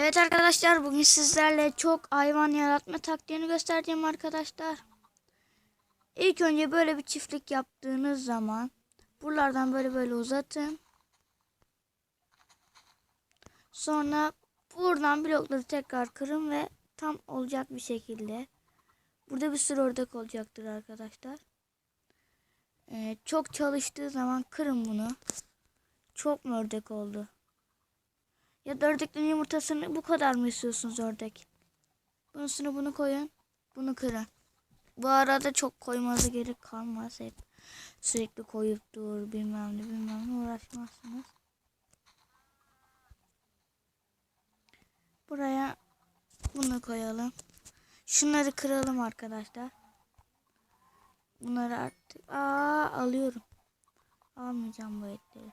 Evet arkadaşlar bugün sizlerle çok hayvan yaratma taktiğini göstereceğim arkadaşlar. İlk önce böyle bir çiftlik yaptığınız zaman buralardan böyle böyle uzatın. Sonra buradan blokları tekrar kırın ve tam olacak bir şekilde. Burada bir sürü ördek olacaktır arkadaşlar. Ee, çok çalıştığı zaman kırın bunu. Çok mu ördek oldu? Ya da ördeklerin yumurtasını bu kadar mı istiyorsunuz ördek? Bunun üstüne bunu koyun. Bunu kırın. Bu arada çok koymanıza gerek kalmaz hep. Sürekli koyup dur bilmem ne bilmem ne uğraşmazsınız. Buraya bunu koyalım. Şunları kıralım arkadaşlar. Bunları artık aa alıyorum. Almayacağım bu etleri.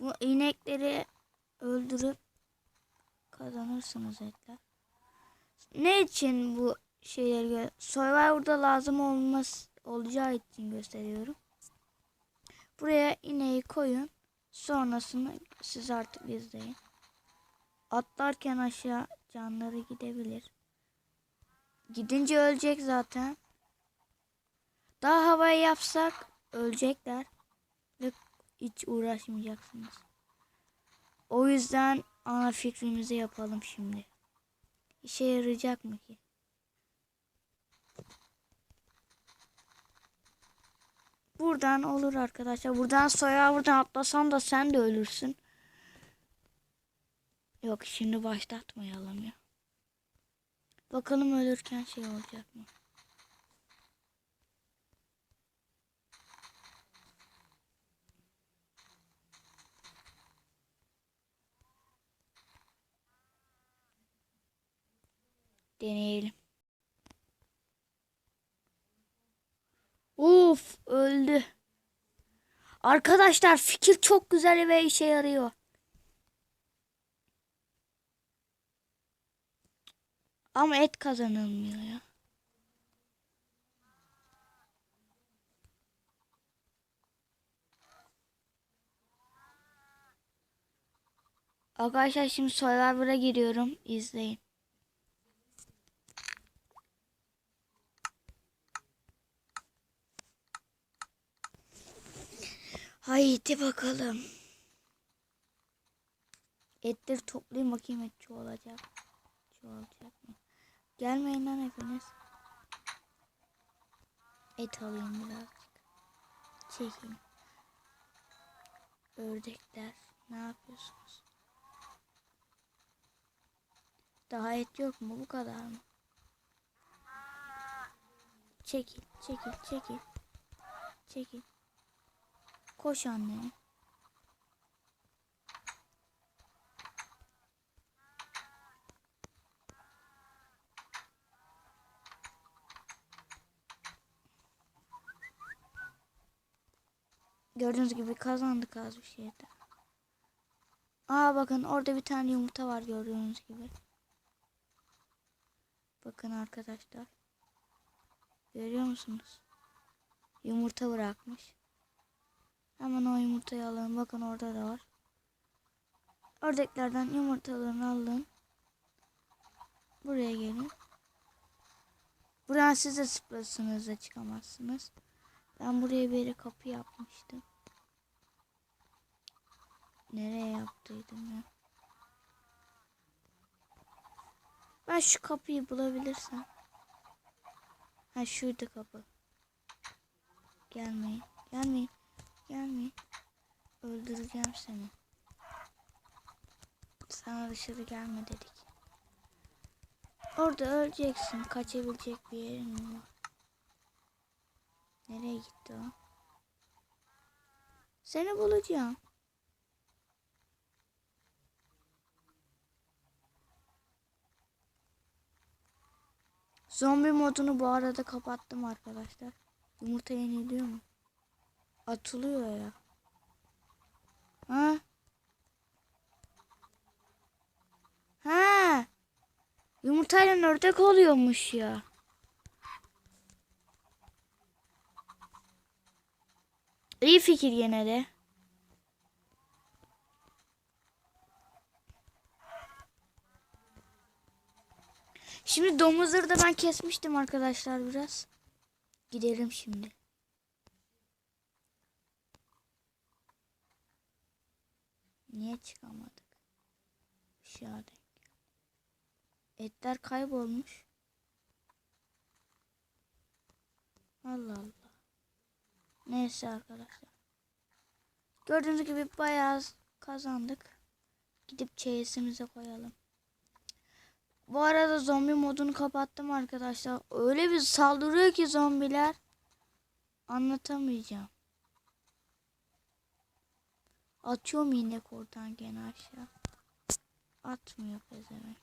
Bu inekleri öldürüp kazanırsınız etler. Ne için bu şeyleri Survivor'da lazım olması olacağı için gösteriyorum. Buraya ineği koyun. Sonrasını siz artık izleyin. Atlarken aşağı canları gidebilir. Gidince ölecek zaten. Daha havaya yapsak ölecekler. Ve hiç uğraşmayacaksınız. O yüzden ana fikrimizi yapalım şimdi. İşe yarayacak mı ki? Buradan olur arkadaşlar. Buradan soya buradan atlasan da sen de ölürsün. Yok şimdi başlatmayalım ya. Bakalım ölürken şey olacak mı? Deneyelim. Uf öldü. Arkadaşlar fikir çok güzel ve işe yarıyor. Ama et kazanılmıyor ya. Arkadaşlar şimdi Survivor'a giriyorum. İzleyin. Haydi bakalım. Etleri toplayayım bakayım et çoğalacak. Çoğalacak mı? Gelmeyin lan hepiniz. Et alayım birazcık. Çekin. Ördekler. Ne yapıyorsunuz? Daha et yok mu? Bu kadar mı? Çekil, çekil, çekil. Çekil. Koş anne. Gördüğünüz gibi kazandık az bir şeyde. Aa bakın orada bir tane yumurta var gördüğünüz gibi. Bakın arkadaşlar. Görüyor musunuz? Yumurta bırakmış. Hemen o yumurtayı alın. Bakın orada da var. Ördeklerden yumurtalarını alın. Buraya gelin. Buradan siz de zıplasınız da çıkamazsınız. Ben buraya bir kapı yapmıştım. Nereye yaptıydım ya? Ben şu kapıyı bulabilirsem. Ha şurada kapı. Gelmeyin. Gelmeyin. Gelmeyin. Öldüreceğim seni. Sana dışarı gelme dedik. Orada öleceksin. Kaçabilecek bir yerin mi? Nereye gitti o? Seni bulacağım. Zombi modunu bu arada kapattım arkadaşlar. Yumurta yeniliyor mu? Atılıyor ya. Ha? Ha? Yumurtayla ördek oluyormuş ya. İyi fikir gene de. Şimdi domuzları da ben kesmiştim arkadaşlar biraz. Gidelim şimdi. Niye çıkamadık? Aşağı denk geldi. Etler kaybolmuş. Allah Allah. Neyse arkadaşlar. Gördüğünüz gibi bayağı kazandık. Gidip çeyizimize koyalım. Bu arada zombi modunu kapattım arkadaşlar. Öyle bir saldırıyor ki zombiler. Anlatamayacağım. Atıyorum inek oradan gene aşağı. Atmıyor pezevenk.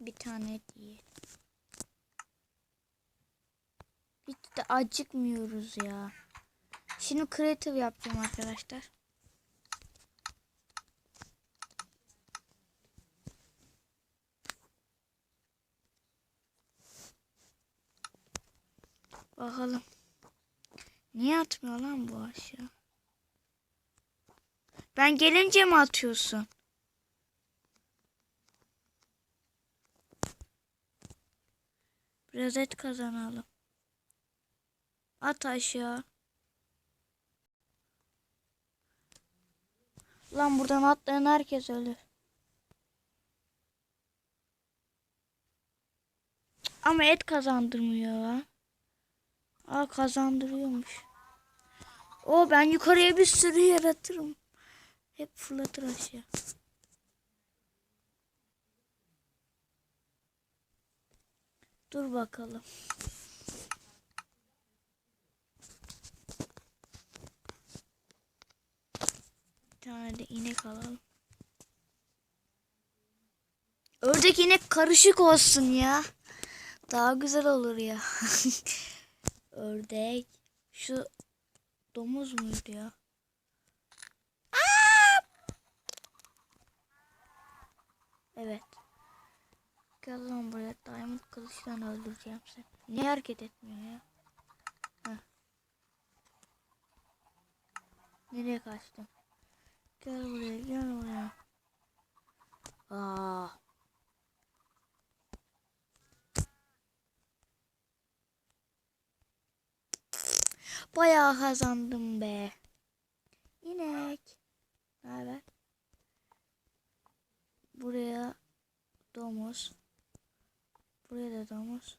Bir tane et yiyelim. Hiç de acıkmıyoruz ya. Şimdi creative yapacağım arkadaşlar. Bakalım. Niye atmıyor lan bu aşağı? Ben gelince mi atıyorsun? Biraz et kazanalım. At aşağı. Lan buradan atlayan herkes ölür. Ama et kazandırmıyor lan. Aa kazandırıyormuş. O ben yukarıya bir sürü yaratırım. Hep fırlatır aşağı. Dur bakalım. Tane de inek alalım. Ördek inek karışık olsun ya. Daha güzel olur ya. Ördek. Şu domuz muydu ya? Evet. Gel lan buraya. Diamond kılıçtan öldüreceğim seni. Niye hareket etmiyor ya? Heh. Nereye kaçtın? Gel buraya gel buraya. Aa. Bayağı kazandım be. İnek. Ne haber? Buraya domuz. Buraya da domuz.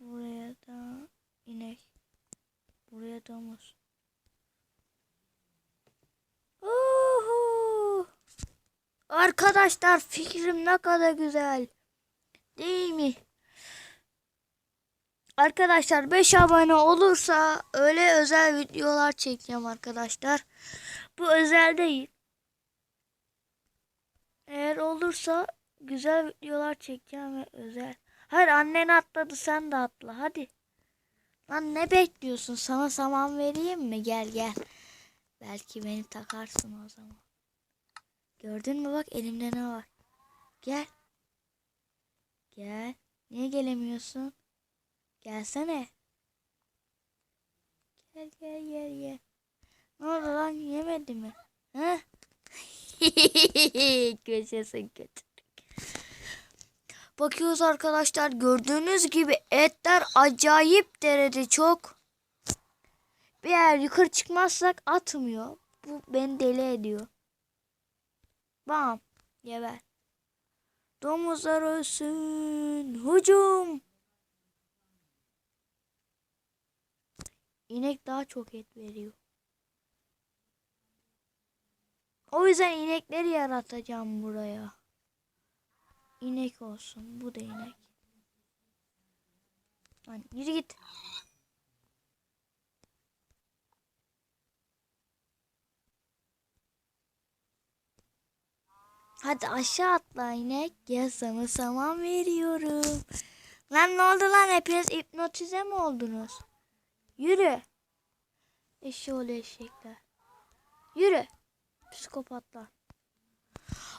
Buraya da inek. Buraya domuz. Arkadaşlar fikrim ne kadar güzel. Değil mi? Arkadaşlar 5 abone olursa öyle özel videolar çekeceğim arkadaşlar. Bu özel değil. Eğer olursa güzel videolar çekeceğim ve özel. Hayır annen atladı sen de atla hadi. Lan ne bekliyorsun sana saman vereyim mi gel gel. Belki beni takarsın o zaman. Gördün mü bak elimde ne var. Gel. Gel. Niye gelemiyorsun? Gelsene. Gel gel gel gel. Ne oldu lan yemedi mi? He? Köşesin kötü. Bakıyoruz arkadaşlar gördüğünüz gibi etler acayip derecede çok. Bir eğer yukarı çıkmazsak atmıyor. Bu beni deli ediyor. Bam. Geber. Domuzlar ölsün. Hücum. İnek daha çok et veriyor. O yüzden inekleri yaratacağım buraya. İnek olsun. Bu da inek. Lan yürü git. Hadi aşağı atla inek. Gel sana saman veriyorum. Lan ne oldu lan hepiniz hipnotize mi oldunuz? Yürü. Eşeğoğlu eşekler. Yürü. Psikopatlar.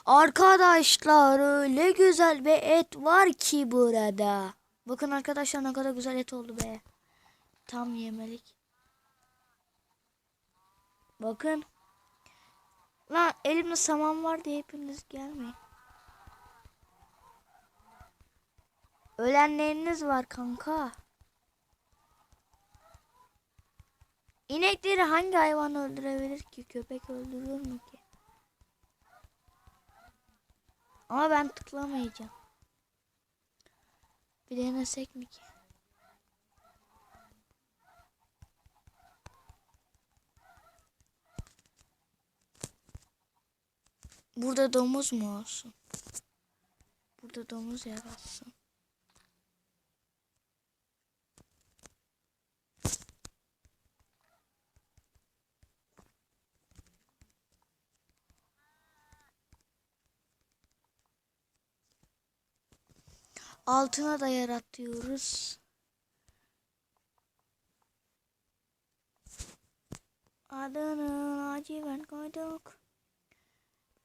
Arkadaşlar öyle güzel bir et var ki burada. Bakın arkadaşlar ne kadar güzel et oldu be. Tam yemelik. Bakın. Lan elimde saman var diye hepiniz gelmeyin. Ölenleriniz var kanka. İnekleri hangi hayvan öldürebilir ki? Köpek öldürür mü ki? Ama ben tıklamayacağım. Bir denesek mi ki? Burada domuz mu olsun? Burada domuz yaratsın. Altına da yaratıyoruz. Adını laciven koyduk.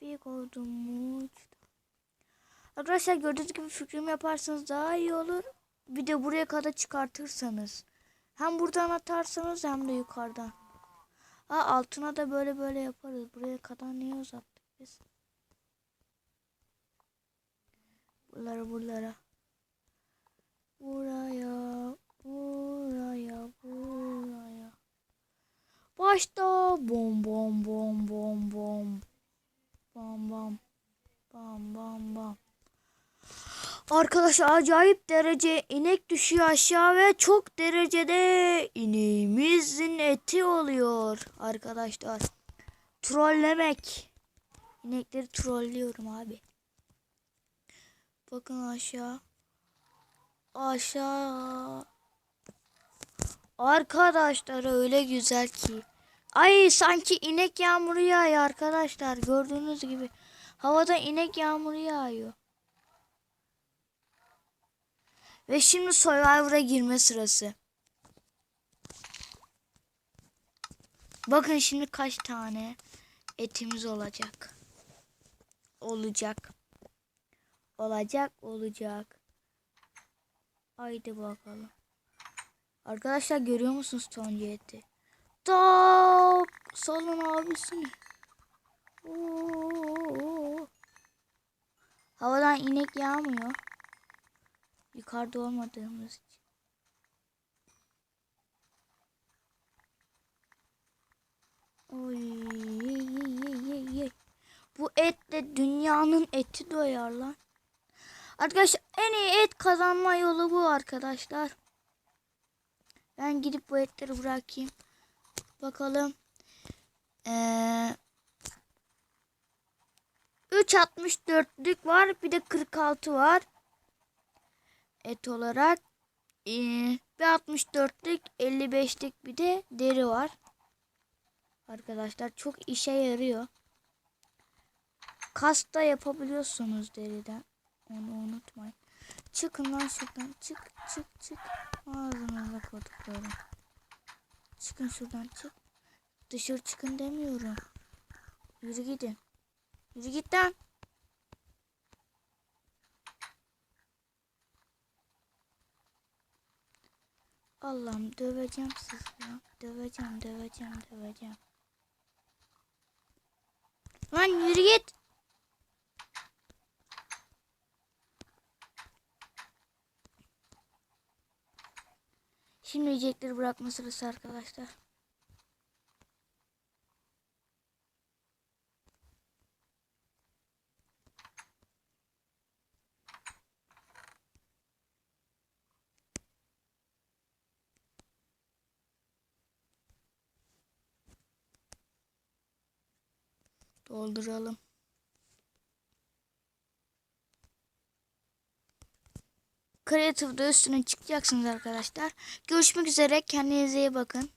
Koydum uçtu. Arkadaşlar gördüğünüz gibi fikrimi yaparsanız daha iyi olur. Bir de buraya kadar çıkartırsanız. Hem buradan atarsanız hem de yukarıdan. Ha altına da böyle böyle yaparız. Buraya kadar niye uzattık biz? Buralara buralara. Buraya, buraya, buraya. Başta bom bom bom bom bom. Bam bam. Bam bam bam. Arkadaşlar acayip derece inek düşüyor aşağı ve çok derecede ineğimizin eti oluyor arkadaşlar. Trollemek. İnekleri trollüyorum abi. Bakın aşağı. Aşağı. Arkadaşlar öyle güzel ki. Ay sanki inek yağmuru yağıyor arkadaşlar. Gördüğünüz gibi. Havada inek yağmuru yağıyor. Ve şimdi Survivor'a girme sırası. Bakın şimdi kaç tane etimiz olacak. Olacak. Olacak, olacak. Haydi bakalım. Arkadaşlar görüyor musunuz toncu eti? Tak! Salın abisini. Havadan inek yağmıyor. Yukarıda olmadığımız için. Oy, ye, ye, ye, ye. Bu et de dünyanın eti doyar lan. Arkadaşlar en iyi et kazanma yolu bu arkadaşlar. Ben gidip bu etleri bırakayım. Bakalım. Ee, 3.64'lük var. Bir de 46 var. Et olarak. Ee, bir 64'lük 55'lik bir de deri var. Arkadaşlar çok işe yarıyor. Kasta yapabiliyorsunuz deriden. Onu unutmayın. Çıkın lan şuradan. Çık çık çık. Ağzınıza koduklarım. Çıkın şuradan çık. Dışarı çıkın demiyorum. Yürü gidin. Yürü git lan. Allah'ım döveceğim sizi ya. Döveceğim, döveceğim, döveceğim. Lan yürü git. Şimdi yiyecekleri bırakma sırası arkadaşlar. Dolduralım. Creative'da üstüne çıkacaksınız arkadaşlar. Görüşmek üzere. Kendinize iyi bakın.